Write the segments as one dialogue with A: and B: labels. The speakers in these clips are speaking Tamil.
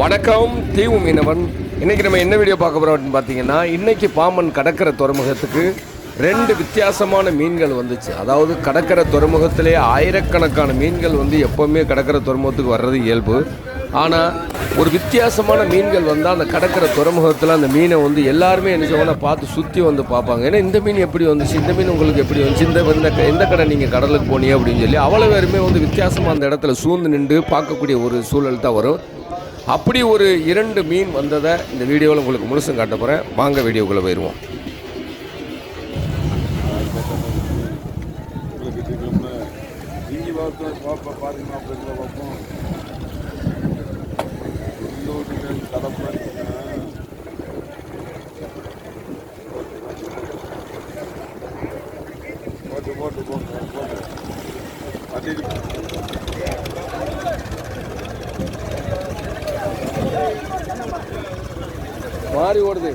A: வணக்கம் தீவு மீனவன். இன்னைக்கு நம்ம என்ன வீடியோ பார்க்க போறோம் அப்படின்னு பார்த்தீங்கன்னா இன்னைக்கு பாம்பன் கடற்கரை துறைமுகத்துக்கு ரெண்டு வித்தியாசமான மீன்கள் வந்துச்சு. அதாவது கடற்கரை துறைமுகத்திலே ஆயிரக்கணக்கான மீன்கள் வந்து எப்போவுமே கடற்கரை துறைமுகத்துக்கு வர்றது இயல்பு. ஆனால் ஒரு வித்தியாசமான மீன்கள் வந்தால் அந்த கடற்கரை துறைமுகத்தில் அந்த மீனை வந்து எல்லாருமே என்ன செய்வாங்க பார்த்து சுற்றி வந்து பார்ப்பாங்க. ஏன்னா இந்த மீன் எப்படி வந்துச்சு? இந்த மீன் உங்களுக்கு எப்படி வந்துச்சு? இந்த இந்த க- எந்த கடை நீங்கள் கடலுக்கு போனீங்க அப்படின்னு சொல்லி அவ்வளோ பேருமே வந்து வித்தியாசமாக அந்த இடத்துல சூழ்ந்து நின்று பார்க்கக்கூடிய ஒரு சூழல் தான் வரும். அப்படி ஒரு இரண்டு மீன் வந்ததை இந்த வீடியோவில் உங்களுக்கு முழுசும் காட்ட போகிறேன் வாங்க வீடியோக்குள்ளே போயிடுவோம்
B: பார்த்து பார்ப்போம் பாருங்க அப்படின்னு பார்ப்போம். போட்டு போட்டு போட்டு போட்டு. அது
A: மாறி ஓடுது.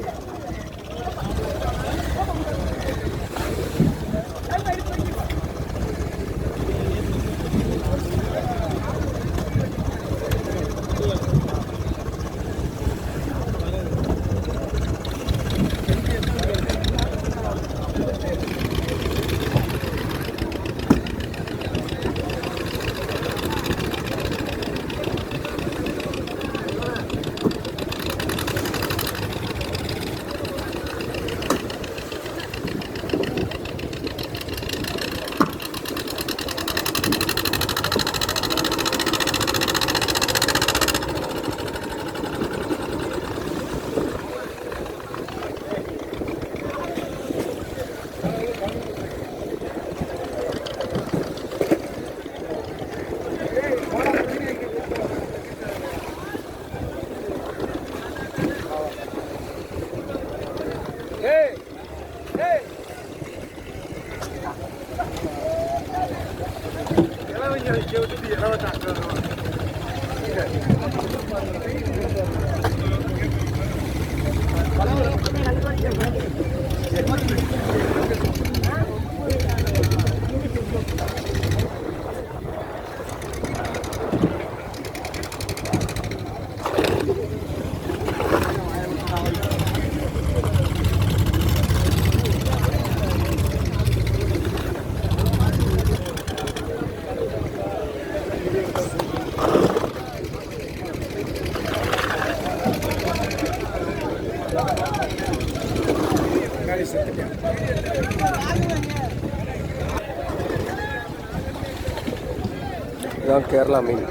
A: இதுதான் கேரளா மீன்.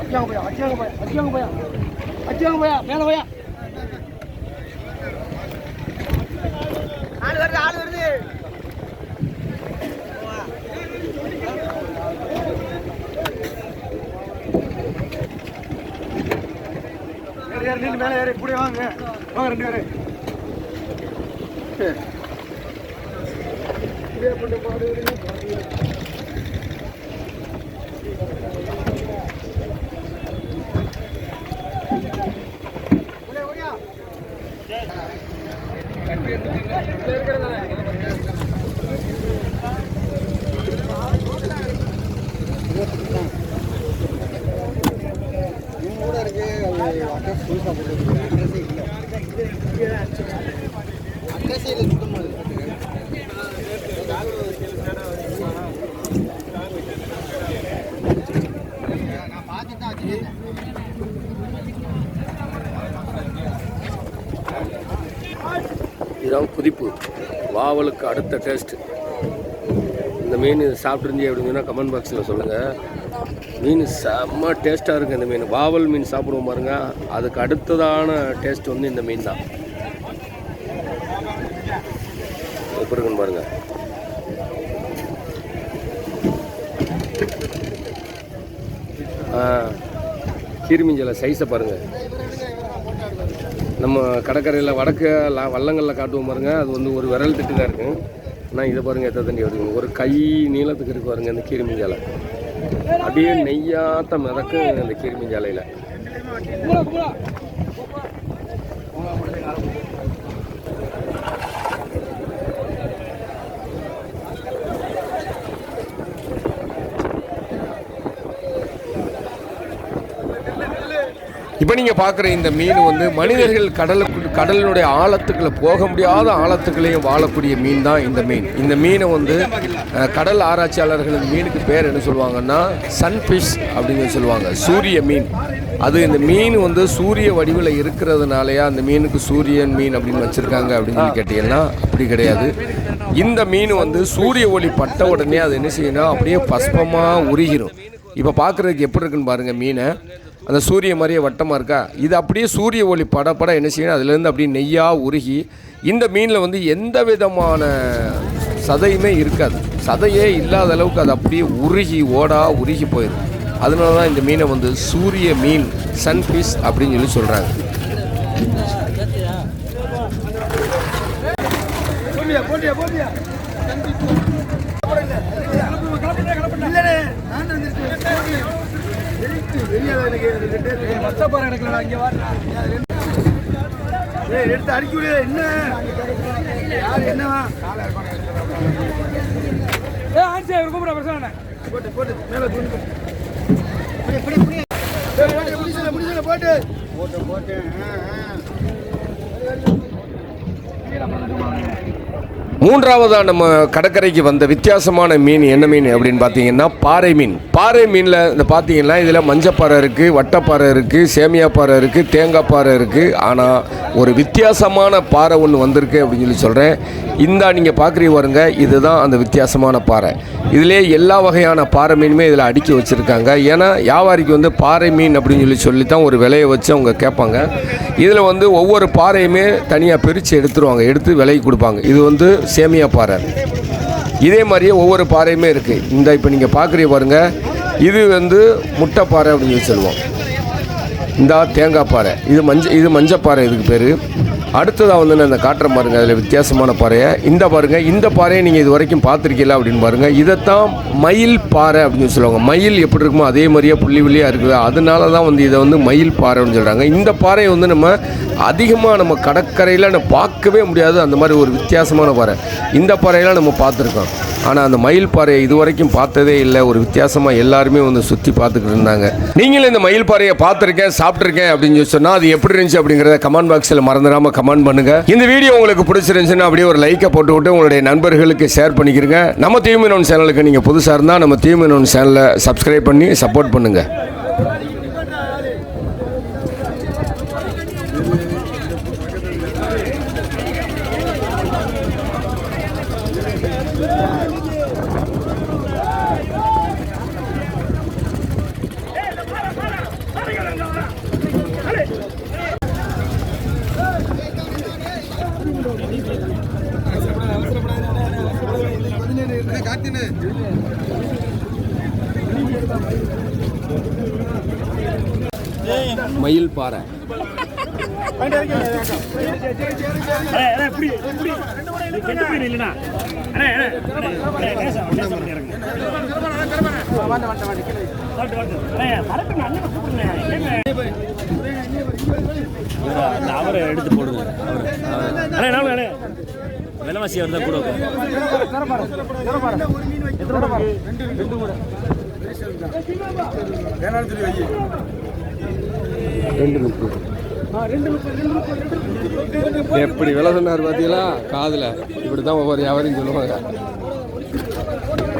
C: அடியாங்க போயா அடியாங்க போயா அடியாங்க போயா அடியாங்க போயா. ஏறு நின்று மேலே ஏறி இப்படி வாங்க. வாங்க ரெண்டு பேரு. Thank you. பாடு
A: இதுதான் குதிப்பு வாவலுக்கு அடுத்த டேஸ்ட்டு இந்த மீன் சாப்பிட்ருந்தீங்க அப்படிங்கன்னா கமெண்ட் பாக்ஸில் சொல்லுங்கள் மீன் செம்ம டேஸ்ட்டாக இருக்குது இந்த மீன். வாவல் மீன் சாப்பிடுவோம் பாருங்கள் அதுக்கு அடுத்ததான டேஸ்ட் வந்து இந்த மீன் தான். எப்படி இருக்குன்னு பாருங்கள் ஆ சைஸை பாருங்கள் நம்ம கடற்கரையில் வடக்கு லா வள்ளங்களில் காட்டுவோம் பாருங்கள் அது வந்து ஒரு விரல் திட்டு தான் இருக்குது ஆனால் இதை பாருங்கள் எத்தனை தண்ணி வருதுங்க. ஒரு கை நீளத்துக்கு இருக்கு பாருங்கள் இந்த கீரிமிஞ்சாலை அப்படியே நெய்யாத்த மிதக்கும் இந்த ஜாலையில். இப்போ நீங்கள் பார்க்குற இந்த மீன் வந்து மனிதர்கள் கடலுக்கு கடலினுடைய ஆழத்துக்குள்ளே போக முடியாத ஆழத்துக்குள்ளேயும் வாழக்கூடிய மீன் தான் இந்த மீன். இந்த மீனை வந்து கடல் ஆராய்ச்சியாளர்கள் இந்த மீனுக்கு பேர் என்ன சொல்லுவாங்கன்னா சன்ஃபிஷ் அப்படின்னு சொல்லுவாங்க சூரிய மீன். அது இந்த மீன் வந்து சூரிய வடிவில் இருக்கிறதுனாலயா அந்த மீனுக்கு சூரியன் மீன் அப்படின்னு வச்சுருக்காங்க அப்படின்னு சொல்லி கேட்டீங்கன்னா அப்படி கிடையாது. இந்த மீன் வந்து சூரிய ஒளி பட்ட உடனே அது என்ன செய்யணும் அப்படியே பஸ்பமாக உருகிரும். இப்போ பார்க்குறதுக்கு எப்படி இருக்குன்னு பாருங்கள் மீனை. அந்த சூரிய மாதிரியே வட்டமாக இருக்கா? இது அப்படியே சூரிய ஒளி பட பட என்ன செய்யணும் அதுலேருந்து அப்படியே நெய்யாக உருகி இந்த மீனில் வந்து எந்த விதமான சதையுமே இருக்காது. சதையே இல்லாத அளவுக்கு அது அப்படியே உருகி ஓடா உருகி போயிடும். அதனால தான் இந்த மீனை வந்து சூரிய மீன் சன்ஃபிஷ் அப்படின்னு சொல்லி சொல்கிறாங்க
C: போட்டியா போட்டியா போட்டியா? எடுத்து அடிக்க முடியாது என்ன? யார் என்னவா? போட்டு போட்டு மேல தூண்டு முடிச்சல முடிச்சல போட்டு போட்டு போட்டு.
A: மூன்றாவதாக நம்ம கடற்கரைக்கு வந்த வித்தியாசமான மீன் என்ன மீன் அப்படின்னு பார்த்தீங்கன்னா பாறை மீன். பாறை மீனில் இந்த பார்த்தீங்கன்னா இதில் மஞ்சப்பாறை இருக்குது வட்டப்பாறை இருக்குது சேமியா பாறை இருக்குது தேங்காய் பாறை இருக்குது ஆனால் ஒரு வித்தியாசமான பாறை ஒன்று வந்திருக்கு அப்படின்னு சொல்லி சொல்கிறேன் இந்தா நீங்கள் பார்க்குறீங்க பாருங்க இதுதான் அந்த வித்தியாசமான பாறை. இதிலே எல்லா வகையான பாறை மீனுமே இதில் அடுக்கி வச்சுருக்காங்க. ஏன்னா வியாபாரிக்கு வந்து பாறை மீன் அப்படின்னு சொல்லி சொல்லி தான் ஒரு விலையை வச்சு அவங்க கேட்பாங்க. இதில் வந்து ஒவ்வொரு பாறையுமே தனியாக பிரித்து எடுத்துருவாங்க. எடுத்து விலைக்கு கொடுப்பாங்க. இது வந்து சேமியா பாறை. இதே மாதிரியே ஒவ்வொரு பாறையுமே இருக்குது இந்த இப்போ நீங்கள் பார்க்குறீங்க பாருங்கள் இது வந்து முட்டை பாறை அப்படின்னு சொல்லி சொல்லுவோம். இந்த தேங்காய் பாறை. இது மஞ்ச இது மஞ்சப்பாறை இதுக்கு பேர். அடுத்ததாக வந்து நான் இந்த காட்டுற பாருங்கள் அதில் வித்தியாசமான பாறையை. இந்த பாருங்கள் இந்த பாறையை நீங்கள் இது வரைக்கும் பார்த்துருக்கீங்களா அப்படின்னு பாருங்கள் இதைத்தான் மயில் பாறை அப்படின்னு சொல்லுவாங்க. மயில் எப்படி இருக்குமோ அதே மாதிரியே புள்ளி புள்ளியாக இருக்குது. அதனால தான் வந்து இதை வந்து மயில் பாறை அப்படின்னு சொல்கிறாங்க இந்த பாறையை வந்து நம்ம அதிகமாக நம்ம கடற்கரையில் நம்ம பார்க்கவே முடியாது. அந்த மாதிரி ஒரு வித்தியாசமான பாறை. இந்த பாறையெல்லாம் நம்ம பார்த்துருக்கோம். ஆனால் அந்த மயில் பாறையை இது வரைக்கும் பார்த்ததே இல்லை. ஒரு வித்தியாசமாக எல்லாருமே வந்து சுற்றி பார்த்துக்கிட்டு இருந்தாங்க. நீங்களும் இந்த மயில் பாறையை பார்த்துருக்கேன் சாப்பிட்ருக்கேன் அப்படின்னு சொல்லி சொன்னால் அது எப்படி இருந்துச்சு அப்படிங்கிறத கமெண்ட் பாக்ஸில் மறந்துடாமல் கமெண்ட் பண்ணுங்கள் இந்த வீடியோ உங்களுக்கு பிடிச்சிருந்துச்சுன்னா அப்படியே ஒரு லைக்கை போட்டு விட்டு உங்களுடைய நண்பர்களுக்கு ஷேர் பண்ணிக்கிறங்க நம்ம தீமினோன் சேனலுக்கு நீங்கள் புதுசாக இருந்தால் நம்ம தீமினோன் சேனலை சப்ஸ்கிரைப் பண்ணி சப்போர்ட் பண்ணுங்கள் பாறை
D: அவரை எடுத்து போடுங்க அண்ணே நாம அண்ணே விலைவாசி வருதா கூட
A: ரெண்டு முப்பது எப்படி விலை சொன்னார் பார்த்தீங்களா காதில். இப்படி தான் ஒவ்வொரு வியாபாரியும் சொல்லுவாங்க.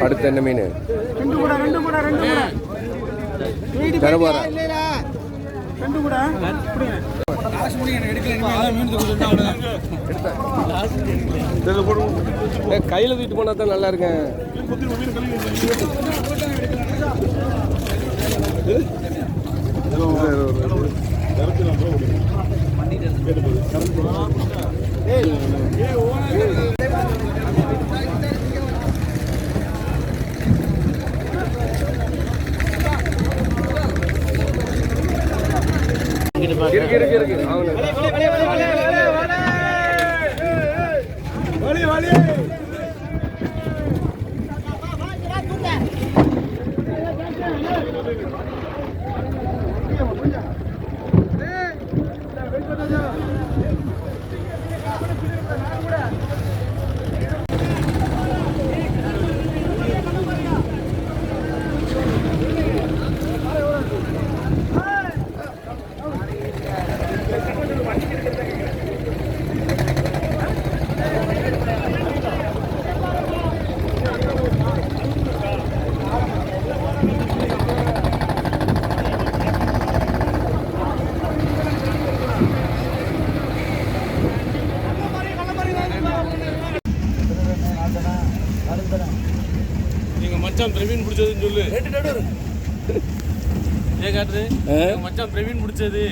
A: அடுத்து என்ன மீன்?
C: கூட
A: கையில் தூக்கிட்டு போனால் தான் நல்லா இருக்கேன். இருக்கு இருக்கு இருக்கு. அவங்க
B: 一会
E: 回去 மச்சான் பிரவீன் பிடிச்சதுன்னு சொல்லு. ஏன் காட்டுது? மச்சான் பிரவீன் பிடிச்சது.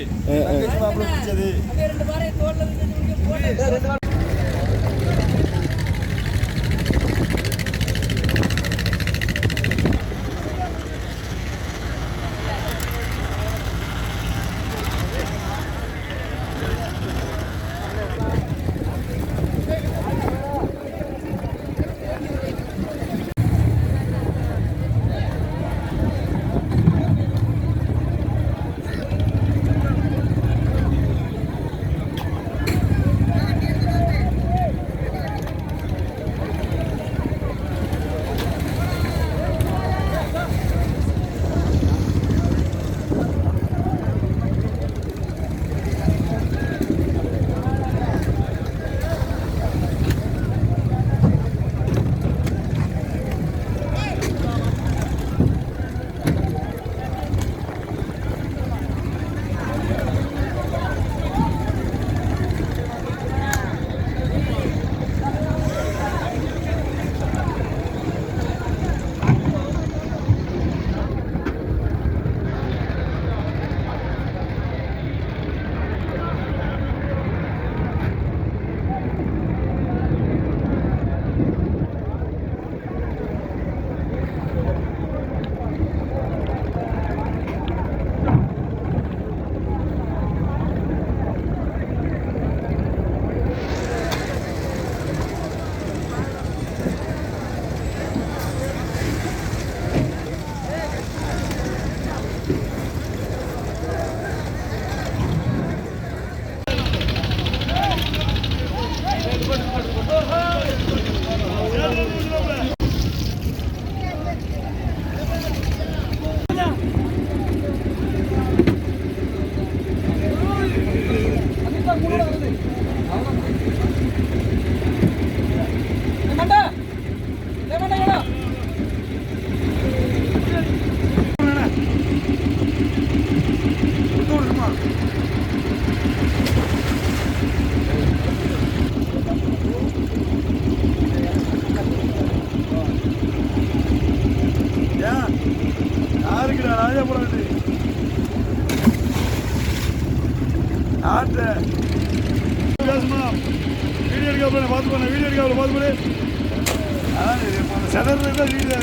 B: யாருக்குடா ராஜாபுரம் ஆட்ட. வீடியோ எடுக்க பார்த்து போனேன் வீடியோ எடுக்க பார்த்து போறேன் செதறது தான் வீடியோ.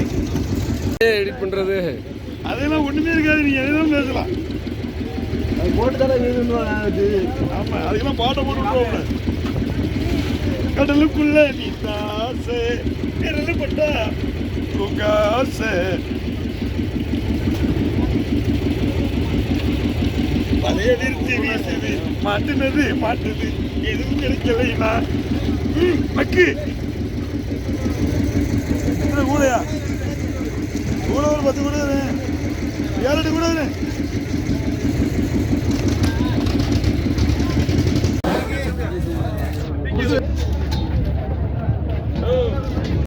A: எடிட் பண்றது?
B: அதெல்லாம் ஒண்ணுமே இருக்காது நீங்க எதுவும் பேசலாம்.
C: போட்டு தானே அது
B: ஆமா அதுக்கெல்லாம் பாட்டை போட்டு விட்டுருவோம்ல கடலுக்குள்ள நீ தாசே கடலுக்கு பட்டா உங்க ஆசை நிறுத்தி வீசுது மாட்டுனது மாட்டுது எதுவும் கிடைக்கலைனா ம், மக்கு. கூடையா கூட ஒரு பத்து கூட ஏழு கூட Thank you.